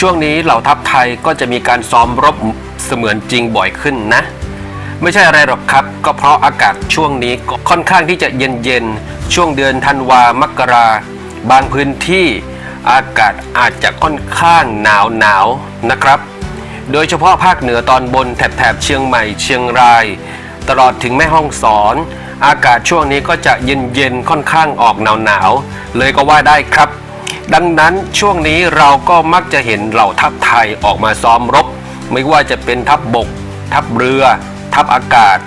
ช่วงนี้เหล่าทัพไทยก็จะมีการซ้อมรบเสมือนจริงบ่อยขึ้นนะ ไม่ใช่อะไรหรอกครับ ก็เพราะอากาศช่วงนี้ค่อนข้างที่จะเย็นๆช่วงเดือนธันวามกราบางพื้นที่อากาศอาจจะค่อนข้างหนาวหนาวนะครับ โดยเฉพาะภาคเหนือตอนบนแถบแถบเชียงใหม่เชียงราย ตลอดถึงแม่ฮ่องสอน อากาศช่วงนี้ก็จะเย็นๆค่อนข้างออกหนาวหนาวๆเลยก็ว่าได้ครับ ดังนั้นช่วงนี้เราก็มักจะเห็นเหล่าทัพไทยออกมาซ้อมรบ ไม่ว่าจะเป็นทัพบบก ทัพเรือ ทัพอากาศ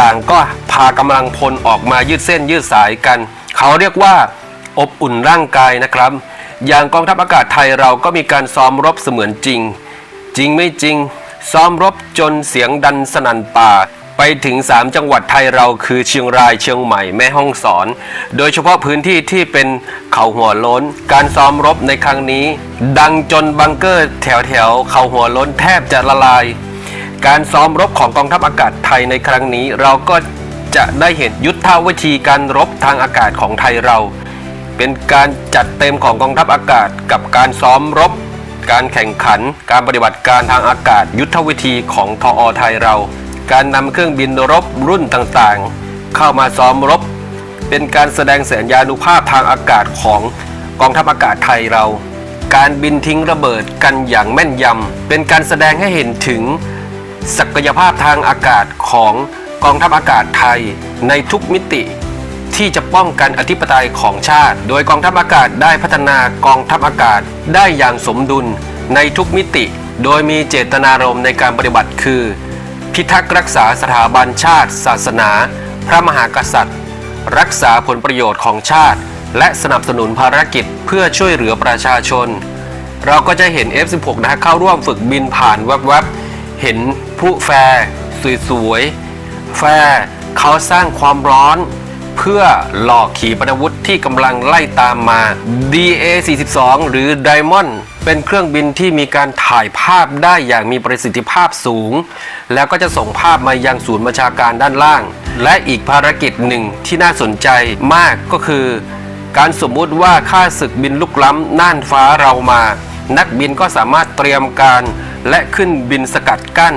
ต่างก็พากำลังพลออกมายืดเส้นยืดสายกัน เขาเรียกว่าอบอุ่นร่างกายนะครับ อย่างกองทัพอากาศไทยเราก็มีการซ้อมรบเสมือนจริง จริงไม่จริง ซ้อมรบจนเสียงดันสนั่นป่า ไปถึง 3 จังหวัดไทยเราคือเชียงรายเชียงใหม่แม่ฮ่องสอน โดยเฉพาะพื้นที่ที่เป็นเขาหัวล้น การซ้อมรบในครั้งนี้ ดังจนบังเกอร์แถวแถวเขาหัวล้นแทบจะละลาย การซ้อมรบของกองทัพอากาศไทยในครั้งนี้เราก็จะได้เห็นยุทธวิธีการรบทางอากาศของไทยเรา เป็นการจัดเต็มของกองทัพอากาศกับการซ้อมรบ การแข่งขัน การปฏิบัติการทางอากาศ ยุทธวิธีของทออไทยเรา การนำเครื่องบินรบรุ่นต่างๆ เข้ามาซ้อมรบ เป็นการแสดงสัญญานุภาพทางอากาศของกองทัพอากาศไทยเรา การบินทิ้งระเบิดกันอย่างแม่นยำ เป็นการแสดงให้เห็นถึงศักยภาพทางอากาศของกองทัพอากาศไทยในทุกมิติ ที่จะป้องกันอธิปไตยของชาติ โดยกองทัพอากาศได้พัฒนากองทัพอากาศได้อย่างสมดุลในทุกมิติ โดยมีเจตนารมณ์ในการปฏิบัติคือ พิทักษ์รักษาสถาบันชาติ ศาสนา พระมหากษัตริย์ รักษาผลประโยชน์ของชาติ และสนับสนุนภารกิจเพื่อช่วยเหลือประชาชน เราก็จะเห็น F16 นะฮะเข้าร่วมฝึกบินผ่านแวบๆ เห็นพลุแฟร์สวยๆ แฟร์เขาสร้างความร้อนเพื่อหลอกขีปนาวุธที่กำลังไล่ตามมา DA-42 หรือ Diamond เป็นเครื่องบินที่มีการถ่ายภาพได้อย่างมีประสิทธิภาพสูง แล้วก็จะส่งภาพมายังศูนย์บัญชาการด้านล่าง และอีกภารกิจหนึ่งที่น่าสนใจมากก็คือ การสมมุติว่าค่าศึกบินลุกล้ำน่านฟ้าเรามา นักบินก็สามารถเตรียมการและขึ้นบินสกัดกั้น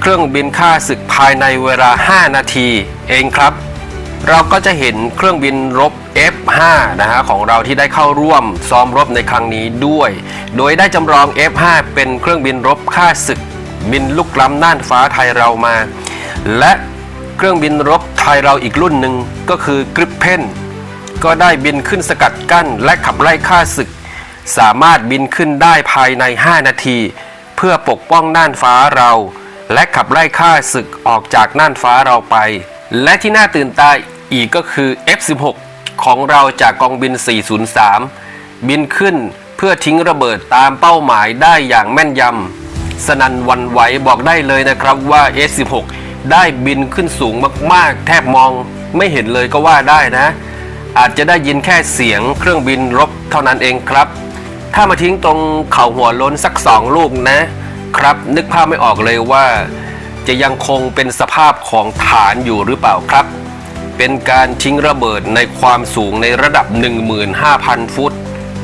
เครื่องบินค่าศึกภายในเวลา 5 นาที เองครับ เราก็จะเห็นเครื่องบินรบ F5 นะฮะของเราที่ได้เข้าร่วมซ้อมรบในครั้งนี้ด้วย โดยได้จำลอง F5 เป็นเครื่องบินรบค่าศึก บินลุกล้ำน่านฟ้าไทยเรามา และเครื่องบินรบไทยเราอีกรุ่นหนึ่งก็คือกริปเพนก็ได้บินขึ้นสกัดกั้นและขับไล่ฆ่าศึก สามารถบินขึ้นได้ภายใน 5 นาที เพื่อปกป้องน่านฟ้าเรา และขับไล่ฆ่าศึกออกจากน่านฟ้าเราไป และที่น่าตื่นตาอีกก็คือ F16 ของเราจากกองบิน 403 บินขึ้นเพื่อทิ้งระเบิดตามเป้าหมายได้อย่างแม่นยำ สนันวันไหวบอกได้เลยนะครับว่า S16 ได้บินขึ้นสูงมากๆ แทบมองไม่เห็นเลยก็ว่าได้นะ อาจจะได้ยินแค่เสียงเครื่องบินรบเท่านั้นเองครับ ถ้ามาทิ้งตรงเข่าหัวล้นสักสองลูกนะ ครับนึกภาพไม่ออกเลยว่า จะยังคงเป็นสภาพของฐานอยู่หรือเปล่าครับ เป็นการทิ้งระเบิดในความสูงในระดับ 15,000 ฟุต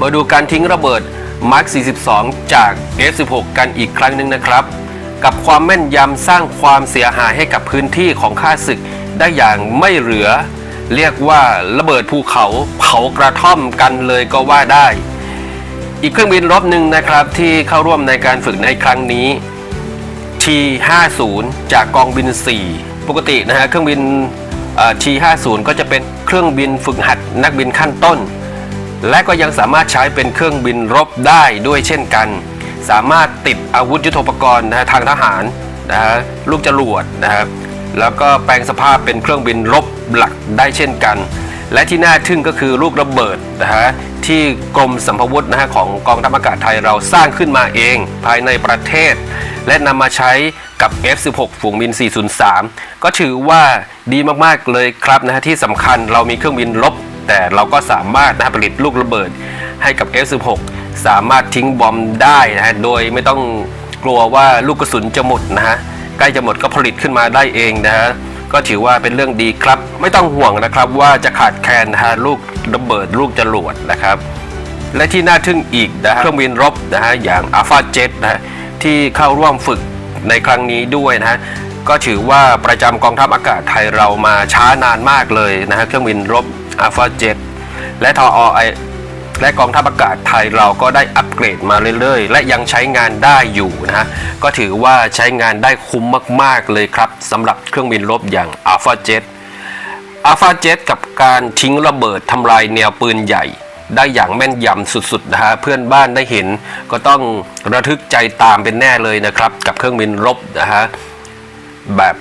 มาดูการทิ้งระเบิด Mark 42 จาก F16 กันอีกครั้งหนึ่งนะครับ กับความแม่นยำสร้างความเสียหายให้กับพื้นที่ของข้าศึกได้อย่างไม่เหลือ เรียกว่าระเบิดภูเขาเผากระท่อมกันเลยก็ว่าได้ อีกเครื่องบินรบหนึ่งนะครับที่เข้าร่วมในการฝึกในครั้งนี้ T50 จากกองบิน 4 ปกตินะฮะเครื่องบิน T50 ก็จะเป็นเครื่องบินฝึกหัดนักบินขั้นต้น และก็ยังสามารถใช้เป็นเครื่องบินรบได้ด้วยเช่นกัน สามารถติดอาวุธยุทโธปกรณ์นะฮะทางทหารนะฮะลูกจรวดนะครับแล้วก็แปลงสภาพเป็นเครื่องบินรบหลักได้เช่นกัน และที่น่าทึ่งก็คือลูกระเบิดนะฮะที่กรมสัมภวุธนะฮะของกองทัพอากาศไทยเราสร้างขึ้นมาเองภายในประเทศ และนำมาใช้กับ F16 ฝูงบิน 403 ก็ถือว่าดีมากๆเลยครับนะฮะที่สำคัญเรามีเครื่องบินรบแต่เราก็สามารถนะฮะผลิตลูกระเบิดให้กับ F16 สามารถทิ้งบอมได้นะฮะโดยไม่ต้องกลัวว่าลูกกระสุนจะหมดนะฮะใกล้จะหมดก็ผลิตขึ้นมาได้เองนะฮะก็ถือว่าเป็นเรื่องดีครับ ไม่ต้องห่วงนะครับว่าจะขาดแคลนนะฮะลูกระเบิดลูกจรวดนะครับ และที่น่าทึ่งอีกนะฮะเครื่องบินรบนะฮะอย่าง Alpha Jet นะฮะ ที่เข้าร่วมฝึกในครั้งนี้ด้วยนะฮะก็ถือว่าประจำกองทัพอากาศไทยเรามาช้านานมากเลยนะฮะเครื่องบินรบ Alpha Jet และทอไอและกองทัพอากาศไทยเราก็ได้อัปเกรดมาเรื่อยๆ และยังใช้งานได้อยู่นะฮะก็ถือว่าใช้งานได้คุ้มมากๆเลยครับสำหรับเครื่องบินรบอย่าง Alpha Jet อัลฟาเจ็ตกับการทิ้งระเบิดทำลายแนวปืนใหญ่ ได้อย่างแม่นยำสุดๆนะฮะเพื่อนบ้านได้เห็น ก็ต้องระทึกใจตามเป็นแน่เลยนะครับ กับเครื่องบินรบนะฮะแบบ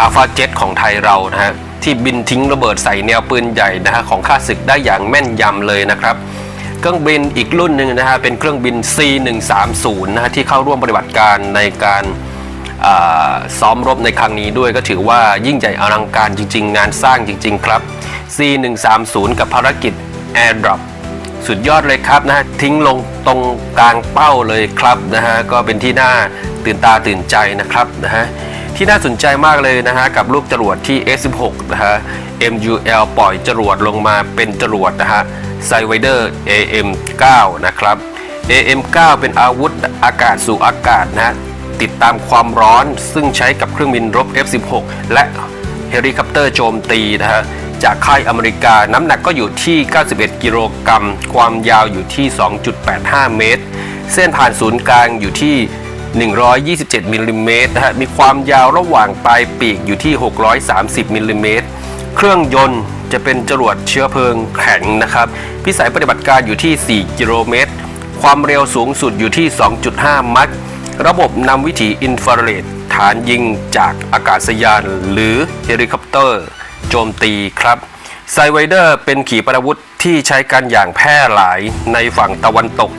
อัลฟาเจ็ตของไทยเรานะฮะที่บินทิ้งระเบิดใส่แนวปืนใหญ่นะฮะของข้าศึกได้อย่างแม่นยำเลยนะครับเครื่องบินอีกรุ่นหนึ่งนะฮะเป็นเครื่องบิน C130 นะฮะที่เข้าร่วมปฏิบัติการในการซ้อมรบในครั้งนี้ด้วยก็ถือว่ายิ่งใหญ่อลังการจริง ๆ งานสร้างจริง ๆ ครับ C130 กับภารกิจ Airdrop สุดยอดเลยครับนะฮะทิ้งลงตรงกลางเป้าเลยครับนะฮะก็เป็นที่น่าตื่นตาตื่นใจนะครับนะฮะที่น่าสนใจมากเลยนะฮะกับลูกจรวดที่ S16 นะฮะ MUL ปล่อยจรวดลงมาเป็นจรวดนะฮะ s i w i d e r AM9 นะครับ AM9 เป็นอาวุธอากาศสู่อากาศนะฮะติดตามความร้อนซึ่งใช้กับเครื่องบินรบ F16 และเฮลิคอปเตอร์โจมตีนะฮะ จากค่ายอเมริกา น้ำหนักก็อยู่ที่ 91 กิโลกรัม ความยาวอยู่ที่ 2.85 เมตร เส้นผ่านศูนย์กลางอยู่ที่ 127มิลลิเมตรนะฮะ มีความยาวระหว่างปลายปีกอยู่ที่ 630มิลลิเมตร เครื่องยนต์จะเป็นจรวดเชื้อเพลิงแข็งนะครับ พิสัยปฏิบัติการอยู่ที่ 4 กิโลเมตร ความเร็วสูงสุดอยู่ที่ 2.5 มัคระบบนำวิถีอินฟราเรดฐานยิงจากอากาศยานหรือเฮลิคอปเตอร์ โจมตีครับไซไวเดอร์เป็นขีปนาวุธที่ใช้กันอย่างแพร่หลายในฝั่งตะวันตก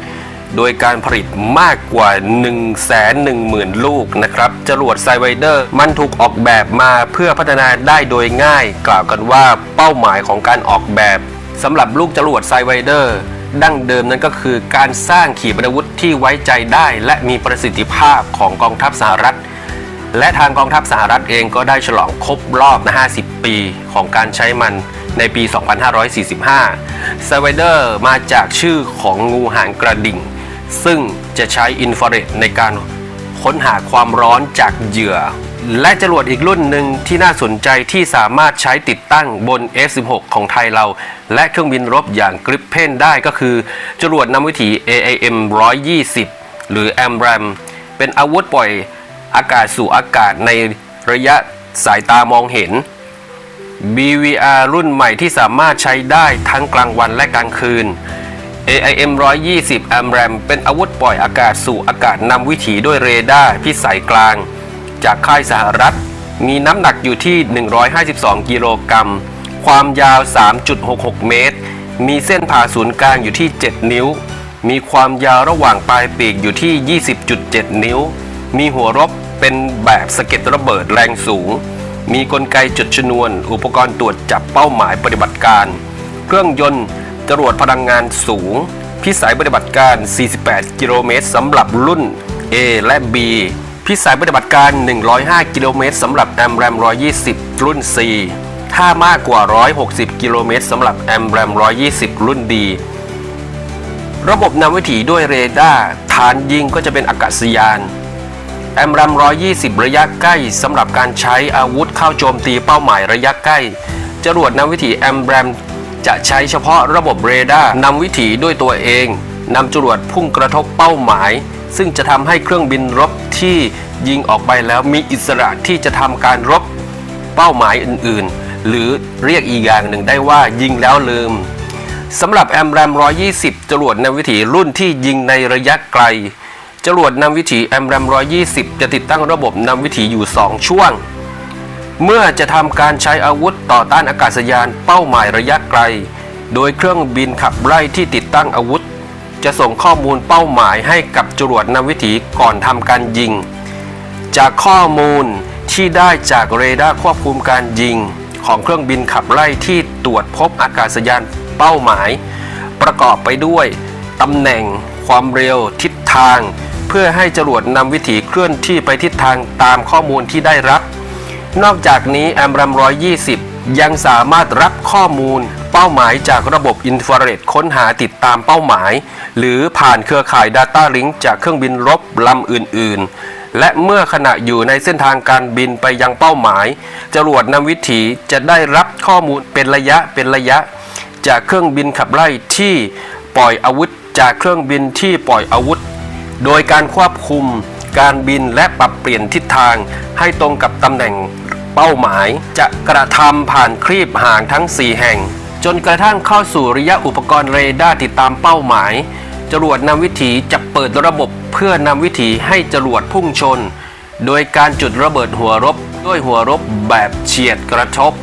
โดยการผลิตมากกว่า 1 1 0 0 0 0 ลูกนะครับ จรวดไซไวเดอร์มันถูกออกแบบมาเพื่อพัฒนาได้โดยง่าย กล่าวกันว่าเป้าหมายของการออกแบบสำหรับลูกจรวดไซไวเดอร์ดั้งเดิมนั้นก็คือการสร้างขีปนาวุธที่ไว้ใจได้ และมีประสิทธิภาพของกองทัพสหรัฐ และทางกองทัพสหรัฐเองก็ได้ฉลองครบรอบนะ50 ปีของการใช้มันในปี 2545 s ไวเดอร์มาจากชื่อของงูหางกระดิ่ง ซึ่งจะใช้อินฟราเรดในการค้นหาความร้อนจากเหยื่อ และจรวดอีกรุ่นหนึ่งที่น่าสนใจที่สามารถใช้ติดตั้งบน F16 ของไทยเรา และเครื่องบินรบอย่างกริปเพนได้ก็คือ จรวดนำวิถี AIM 120 หรือ AMRAM เป็นอาวุธปล่อย อากาศสู่อากาศในระยะสายตามองเห็น BVR รุ่นใหม่ที่สามารถใช้ได้ทั้งกลางวันและกลางคืน AIM 120 AMRAM เป็นอาวุธปล่อยอากาศสู่อากาศนำวิถีด้วยเรดาร์พิสัยกลาง จากค่ายสหรัฐ มีน้ำหนักอยู่ที่ 152 กิโลกรัม ความยาว 3.66 เมตร มีเส้นผ่าศูนย์กลางอยู่ที่ 7 นิ้ว มีความยาวระหว่างปลายปีกอยู่ที่ 20.7 นิ้ว มีหัวรบ เป็นแบบสะเก็ดระเบิดแรงสูง มีกลไกจุดชนวน อุปกรณ์ตรวจจับเป้าหมายปฏิบัติการ เครื่องยนต์จรวดพลังงานสูง พิสัยปฏิบัติการ 48 กิโลเมตรสำหรับรุ่น A และ B พิสัยปฏิบัติการ 105 กิโลเมตรสำหรับ AMRAM 120 รุ่น C ถ้ามากกว่า 160 กิโลเมตรสำหรับ AMRAM 120 รุ่น D ระบบนำวิถีด้วยเรดาร์ฐานยิงก็จะเป็นอากาศยาน แอมรัม120 ระยะใกล้สำหรับการใช้อาวุธเข้าโจมตีเป้าหมายระยะใกล้ จรวดนำวิถีแอมรัมจะใช้เฉพาะระบบเรดาร์นำวิถีด้วยตัวเองนำจรวดพุ่งกระทบเป้าหมาย ซึ่งจะทำให้เครื่องบินรบที่ยิงออกไปแล้วมีอิสระที่จะทำการรบเป้าหมายอื่นๆ หรือเรียกอีกอย่างหนึ่งได้ว่ายิงแล้วลืมสำหรับแอมแรม120 จรวดนำวิถีรุ่นที่ยิงในระยะไกล จรวดนำวิถีแอมแรม120 จะติดตั้งระบบนำวิถีอยู่ 2 ช่วง เมื่อจะทำการใช้อาวุธต่อต้านอากาศยานเป้าหมายระยะไกล โดยเครื่องบินขับไล่ที่ติดตั้งอาวุธ จะส่งข้อมูลเป้าหมายให้กับจรวดนำวิถีก่อนทำการยิง จากข้อมูลที่ได้จากเรดาร์ควบคุมการยิง ของเครื่องบินขับไล่ที่ตรวจพบอากาศยานเป้าหมาย ประกอบไปด้วยตำแหน่ง ความเร็วทิศทาง เพื่อให้จรวดนำวิถีเคลื่อนที่ไปทิศทางตามข้อมูลที่ได้รับ นอกจากนี้แอมรัม120 ยังสามารถรับข้อมูลเป้าหมายจากระบบอินฟราเรดค้นหาติดตามเป้าหมาย หรือผ่านเครือข่าย Data Link จากเครื่องบินรบลำอื่น ๆ และเมื่อขณะอยู่ในเส้นทางการบินไปยังเป้าหมาย จรวดนำวิถีจะได้รับข้อมูลเป็นระยะเป็นระยะ จากเครื่องบินขับไล่ที่ปล่อยอาวุธ จากเครื่องบินที่ปล่อยอาวุธ โดยการควบคุมการบินและปรับเปลี่ยนทิศทางให้ตรงกับตำแหน่งเป้าหมาย จะกระทำผ่านครีบห่างทั้ง 4 แห่ง จนกระทั่งเข้าสู่ระยะอุปกรณ์เรดาร์ติดตามเป้าหมาย จรวดนำวิถีจะเปิดระบบเพื่อนำวิถีให้จรวดพุ่งชน โดยการจุดระเบิดหัวรบด้วยหัวรบแบบเฉียดกระทบ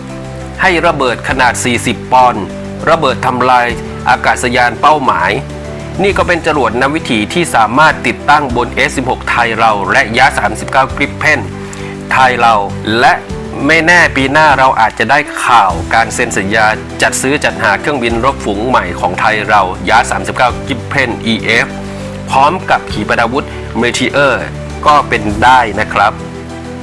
ให้ระเบิดขนาด 40 ปอนด์ระเบิดทำลายอากาศยานเป้าหมาย นี่ก็เป็นจรวดนำวิถีที่สามารถติดตั้งบน S16 ไทยเราและยา39 กริปเพนไทยเราและไม่แน่ปีหน้าเราอาจจะได้ข่าวการเซ็นสัญญาจัดซื้อจัดหาเครื่องบินรบฝูงใหม่ของไทยเรายา39กริปเพน EF พร้อมกับขีปนาวุธเมทีเออร์ก็เป็นได้นะครับ